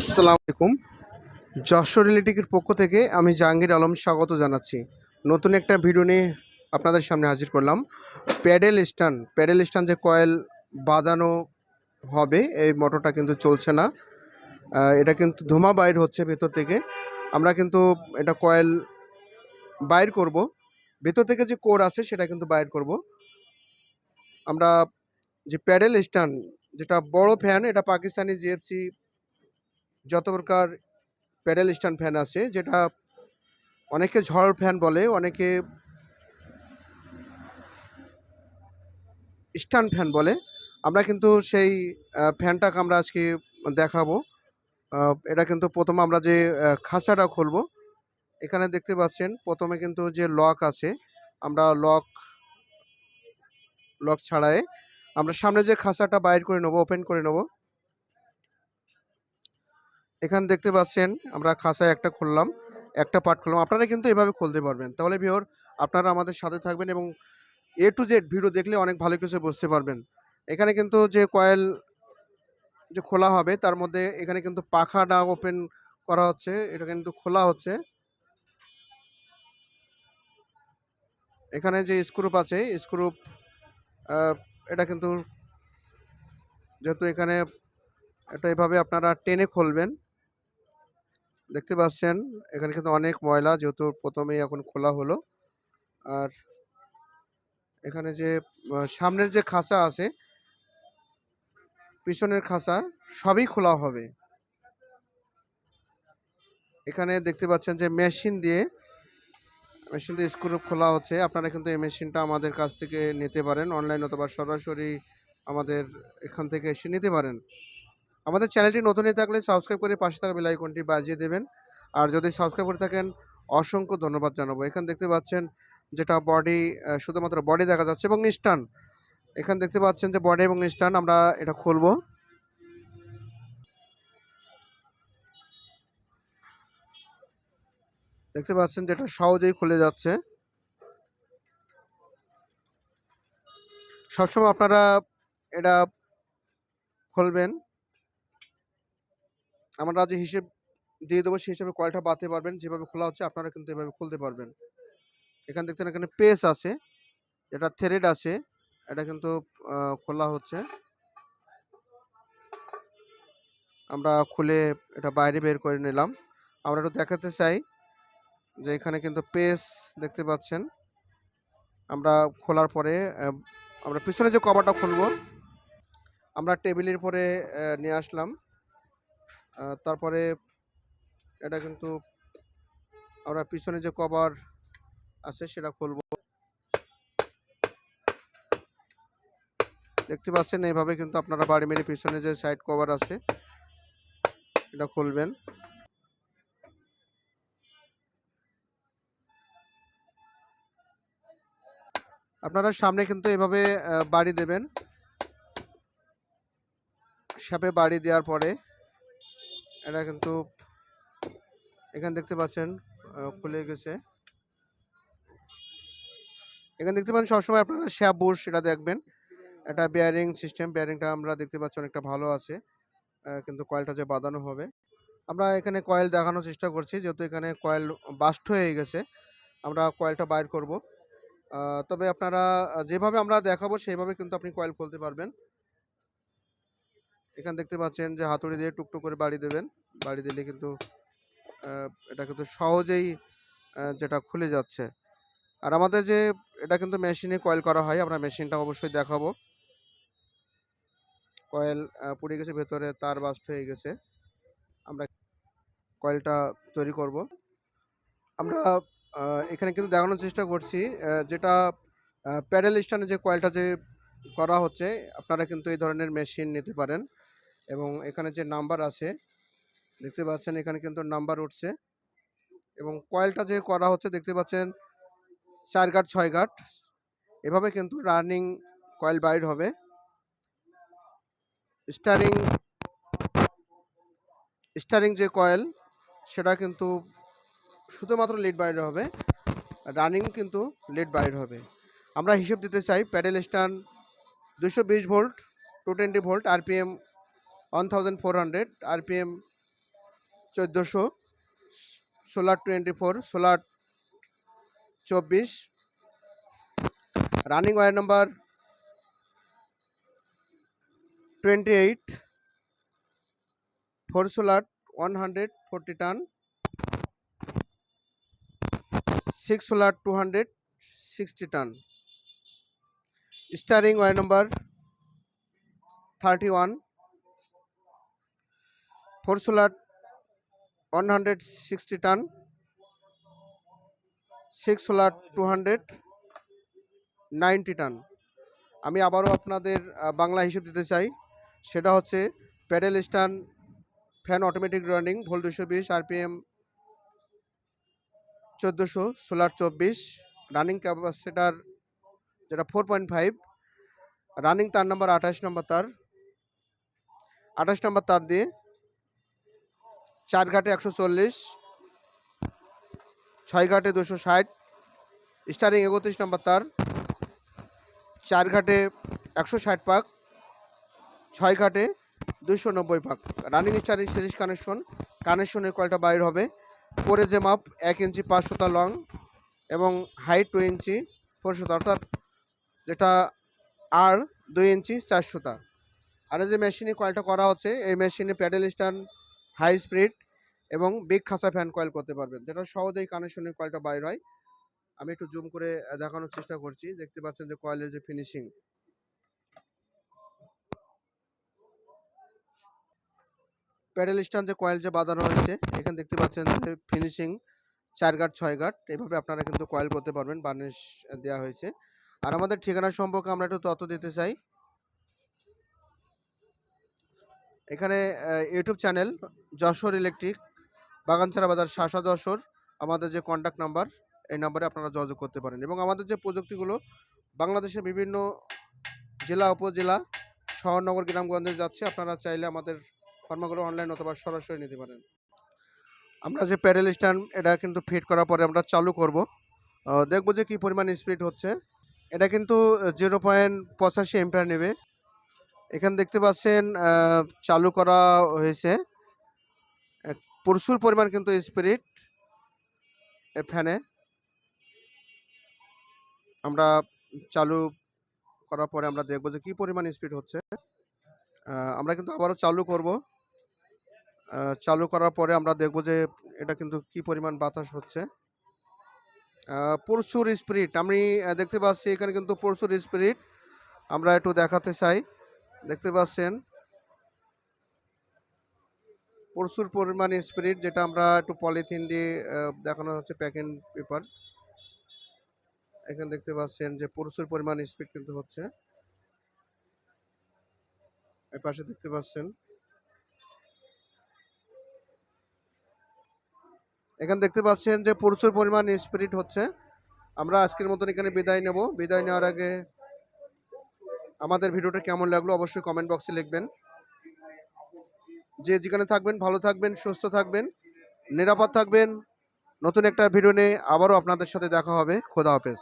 আসসালামু আলাইকুম। যশোর ইলেকট্রিকের পক্ষ থেকে আমি জাহাঙ্গীর আলম স্বাগত জানাচ্ছি। নতুন একটা ভিডিও নিয়ে আপনাদের সামনে হাজির করলাম। প্যাডেল স্ট্যান্ড প্যাডেল স্ট্যান্ড যে কয়েল বাঁধানো হবে, এই মোটরটা কিন্তু চলছে না। এটা কিন্তু ধোঁয়া বাইর হচ্ছে ভেতর থেকে। আমরা কিন্তু এটা কয়েল বাইর করব। ভেতর থেকে যে কোর আছে সেটা কিন্তু বাইর করব। আমরা যে প্যাডেল স্ট্যান্ড, যেটা বড় ফ্যান এটা পাকিস্তানি জিএফসি যত প্রকার প্যাডেল স্ট্যান্ড ফ্যান আছে, যেটা অনেকে ঝড় ফ্যান বলে, অনেকে স্ট্যান্ড ফ্যান বলে, আমরা কিন্তু সেই ফ্যানটাকে আমরা আজকে দেখাবো। এটা কিন্তু প্রথমে আমরা যে খাঁচাটা খুলবো, এখানে দেখতে পাচ্ছেন, প্রথমে কিন্তু যে লক আছে, আমরা লক লক ছাড়াই আমরা সামনে যে খাঁচাটা বাইর করে নেব, ওপেন করে নেব এখানে দেখতে পাচ্ছেন, আমরা খাঁচায় একটা খুললাম, একটা পার্ট খুললাম। আপনারা কিন্তু এভাবে খুলতে পারবেন। তাহলে ভিওর আপনারা আমাদের সাথে থাকবেন এবং এ টু জেড ভিডিও দেখলে অনেক ভালো কিছু বুঝতে পারবেন। এখানে কিন্তু যে কয়েল যে খোলা হবে, তার মধ্যে এখানে কিন্তু পাখাটা ওপেন করা হচ্ছে, এটা কিন্তু খোলা হচ্ছে। এখানে যে স্ক্রুপ আছে স্ক্রুপ এটা কিন্তু যেহেতু এখানে এটা এভাবে আপনারা টেনে খুলবেন। দেখতে পাচ্ছেন, এখানে কিন্তু অনেক ময়লা যেহেতু প্রথমেই এখন খোলা হলো। আর এখানে যে সামনের যে খাঁচা আছে, পিছনের খাঁচা সবই খোলা হবে। এখানে দেখতে পাচ্ছেন যে মেশিন দিয়ে মেশিন দিয়ে স্ক্রু খোলা হচ্ছে। আপনারা কিন্তু এই মেশিনটা আমাদের কাছ থেকে নিতে পারেন। অনলাইন অথবা সরাসরি আমাদের এখান থেকে এসে নিতে পারেন। আমাদের চ্যানেলটি নতুন হয়ে থাকলে সাবস্ক্রাইব করে পাশে থাকা বেল আইকনটি বাজিয়ে দেবেন। আর যদি সাবস্ক্রাইব করে থাকেন, অসংখ্য ধন্যবাদ জানাব। এখানে দেখতে পাচ্ছেন যেটা বডি শুধুমাত্র বডি দেখা যাচ্ছে এবং স্টান এখানে দেখতে পাচ্ছেন যে বডি এবং স্টান আমরা এটা খুলবো। দেখতে পাচ্ছেন যেটা সহজেই খুলে যাচ্ছে। সবসময় আপনারা এটা খুলবেন। আমরা যে হিসেব দিয়ে দেবো, সেই হিসেবে কয়টা বাঁধতে পারবেন। যেভাবে খোলা হচ্ছে, আপনারা কিন্তু এভাবে খুলতে পারবেন। এখান দেখতে এখানে পেস আছে, এটা থ্রেড আছে, এটা কিন্তু খোলা হচ্ছে। আমরা খুলে এটা বাইরে বের করে নিলাম। আমরা একটু দেখাতে চাই যে এখানে কিন্তু পেস দেখতে পাচ্ছেন। আমরা খোলার পরে আমরা পিছনে যে কভারটা খুলবো, আমরা টেবিলের পরে নিয়ে আসলাম। তারপরে এটা কিন্তু আমরা পিছনে যে কভার আছে সেটা খুলবো। দেখতে পাচ্ছেন, এইভাবে কিন্তু আপনারা বাড়ি মেরে পিছনে যে সাইড কভার আছে, এটা খুলবেন। আপনারা সামনে কিন্তু এভাবে বাড়ি দেবেন। সাপে বাড়ি দেওয়ার পরে এটা কিন্তু এখানে দেখতে পাচ্ছেন খুলে গেছে। এখানে দেখতে পাচ্ছেন সবসময় আপনারা শ্যাপ বুশ সেটা দেখবেন। এটা বেয়ারিং সিস্টেম বেয়ারিংটা আমরা দেখতে পাচ্ছি অনেকটা ভালো আছে কিন্তু কয়েলটা যে বাঁধানো হবে। আমরা এখানে কয়েল দেখানোর চেষ্টা করছি, যেহেতু এখানে কয়েল বাস্ট হয়ে গেছে, আমরা কয়েলটা বাইর করব। তবে আপনারা যেভাবে আমরা দেখাবো, সেইভাবে কিন্তু আপনি কয়েল খুলতে পারবেন। এখানে দেখতে পাচ্ছেন যে হাতুড়ি দিয়ে টুকটুক করে বাড়ি দেবেন। বাড়ি দিলে কিন্তু এটা কিন্তু সহজেই যেটা খুলে যাচ্ছে। আর আমাদের যে, এটা কিন্তু মেশিনে কয়েল করা হয়, আমরা মেশিনটা অবশ্যই দেখাবো। কয়েল পুড়ে গেছে, ভেতরে তার বাস্ট হয়ে গেছে। আমরা কয়েলটা তৈরি করব। আমরা এখানে কিন্তু দেখানোর চেষ্টা করছি যেটা প্যাডেল স্ট্যান্ডে যে কয়েলটা যে করা হচ্ছে, আপনারা কিন্তু এই ধরনের মেশিন নিতে পারেন। এবং এখানে যে নাম্বার আছে, দেখতে পাচ্ছেন এখানে কিন্তু নাম্বার উঠছে। এবং কয়েলটা যে করা হচ্ছে, দেখতে পাচ্ছেন চার গাঁট ছয় গাঁট এভাবে কিন্তু রানিং কয়েল বাইর হবে। স্টারিং স্টারিং যে কয়েল, সেটা কিন্তু শুধুমাত্র লিড বাইর হবে। রানিং কিন্তু লিড বাইর হবে। আমরা হিসেব দিতে চাই প্যাডেল স্ট্যান্ড দুশো volt, two twenty volt RPM one thousand four hundred RPM চোদ্দোশো সোলার টোয়েন্টি ফোর সোলার চব্বিশ running wire number twenty eight four solar one hundred forty turn six solar two hundred sixty turn starting wire number thirty one four solar one hundred sixty turn six solar two hundred ninety turn আমি আবারও আপনাদের বাংলা হিসেব দিতে চাই। সেটা হচ্ছে pedal stand, fan automatic running volt দুশো বিশ, আরপিএম চোদ্দোশো, সোলার চব্বিশ রানিং ক্যাপাসিটার যেটা ফোর পয়েন্ট ফাইভ রানিং তার নাম্বার আঠাশ নম্বর তার। আঠাশ নম্বর তার দিয়ে চার ঘাটে একশো চল্লিশ, ছয় ঘাটে দুশো ষাট, স্টারিং একত্রিশ নম্বর তার, চার ঘাটে একশো ষাট পাক, ছয় ঘাটে দুশো নব্বই পাক। রানিং স্টারিং সিরিজ কানেকশন কানেকশনের কয়টা বাইর হবে। পরে যে মাপ, এক ইঞ্চি পাঁচশোটা লং এবং হাইট টু ইঞ্চি ফোরশোটা অর্থাৎ যেটা আর দুই ইঞ্চি চারশোটা আর যে মেশিনে কয়েলটা করা হচ্ছে, এই মেশিনে প্যাডেল স্ট্যান্ড হাই স্পিড এবং বিগ খাসা ফ্যান কয়েল করতে পারবেন। যেটা সহজেই কানেকশনের কয়েলটা বাইর হয়। আমি একটু জুম করে দেখানোর চেষ্টা করছি। দেখতে পাচ্ছেন যে কয়েলের যে ফিনিশিং প্যাডেল স্ট্যান্ড যে কয়েল যে বাঁধানো হয়েছে, এখানে দেখতে পাচ্ছেন যে ফিনিশিং চার গাট, ছয় গাট। এভাবে আপনারা কিন্তু কয়েল করতে পারবেন। বার্নিশ দেওয়া হয়েছে। আর আমাদের ঠিকানা সম্পর্কে আমরা একটু তথ্য দিতে চাই। এখানে YouTube channel Jessore electric Baganchara Bazar, Shasha Jessore, আমাদের যে কন্ট্যাক্ট নাম্বার এই নাম্বারে আপনারা যোগাযোগ করতে পারেন। এবং আমাদের যে প্রযুক্তিগুলো, বাংলাদেশের বিভিন্ন জেলা, উপজেলা, শহরনগর, গ্রামগঞ্জে যাচ্ছে, আপনারা চাইলে আমাদের ফার্মাগুলো অনলাইন অথবা সরাসরি নিতে পারেন। আমরা যে প্যাডেল স্ট্যান্ড, এটা কিন্তু ফিট করার পরে আমরা চালু করব। দেখব যে কী পরিমাণ স্পিড হচ্ছে। এটা কিন্তু জিরো পয়েন্ট পঁচাশি এম্পিয়ার নেবে। এখানে দেখতে পাচ্ছেন চালু করা হয়েছে। প্রচুর পরিমাণ কিন্তু স্পিরিট ফ্যানে। আমরা চালু করার পরে আমরা দেখব যে কি পরিমাণ স্পিড হচ্ছে। আমরা কিন্তু আবারও চালু করব। চালু করার পরে আমরা দেখব যে এটা কিন্তু কি পরিমাণ বাতাস হচ্ছে। প্রচুর স্পিরিট আমি দেখতে পাচ্ছি এখানে কিন্তু প্রচুর স্পিরিট আমরা একটু দেখাতে চাই। দেখতে পাচ্ছেন? প্রচুর পরিমাণে স্পিরিট যেটা আমরা একটু পলিথিন দিয়ে দেখানো হচ্ছে প্যাকিং পেপার এখানে দেখতে পাচ্ছেন যে প্রচুর পরিমাণ স্পিড কিন্তু হচ্ছে। এই পাশে দেখতে পাচ্ছেন। এখানে দেখতে পাচ্ছেন যে প্রচুর পরিমাণ স্পিরিট হচ্ছে। আমরা আজকের মতন এখানে বিদায় নেব। বিদায় নেওয়ার আগে আমাদের ভিডিওটা কেমন লাগল অবশ্যই কমেন্ট বক্সে লিখবেন। যে যেখানে থাকবেন, ভালো থাকবেন, সুস্থ থাকবেন, নিরাপদ থাকবেন। নতুন একটা ভিডিও নিয়ে আবারও আপনাদের সাথে দেখা হবে। খোদা হাফেজ।